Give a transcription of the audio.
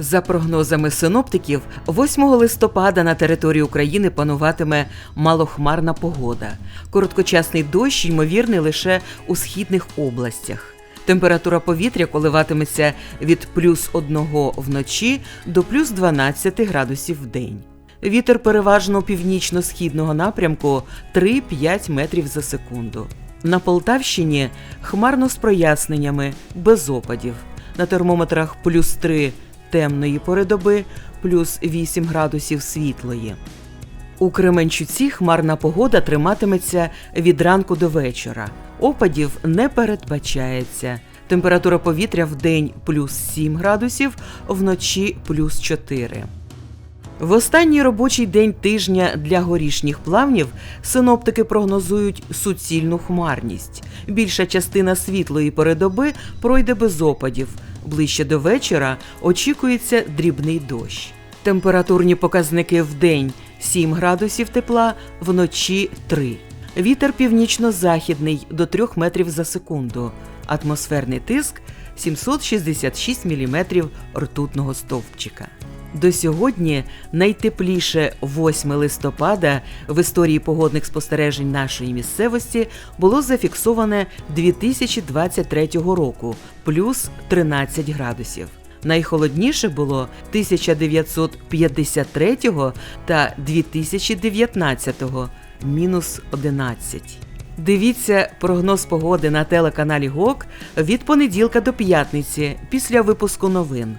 За прогнозами синоптиків, 8 листопада на території України пануватиме малохмарна погода. Короткочасний дощ ймовірний лише у східних областях. Температура повітря коливатиметься від плюс 1 вночі до плюс 12 градусів в день. Вітер переважно північно-східного напрямку 3-5 метрів за секунду. На Полтавщині хмарно з проясненнями, без опадів. На термометрах плюс 3 темної пори доби, плюс 8 градусів світлої. У Кременчуці хмарна погода триматиметься від ранку до вечора. Опадів не передбачається. Температура повітря в день плюс 7 градусів, вночі плюс 4. В останній робочий день тижня для горішніх плавнів синоптики прогнозують суцільну хмарність. Більша частина світлої пори доби пройде без опадів. Ближче до вечора очікується дрібний дощ. Температурні показники в день 7 градусів тепла, вночі 3. Вітер північно-західний до 3 метрів за секунду. Атмосферний тиск 766 мм ртутного стовпчика. До сьогодні найтепліше 8 листопада в історії погодних спостережень нашої місцевості було зафіксоване 2023 року плюс 13 градусів. Найхолодніше було 1953 та 2019 мінус 11. Дивіться прогноз погоди на телеканалі ГОК від понеділка до п'ятниці після випуску новин.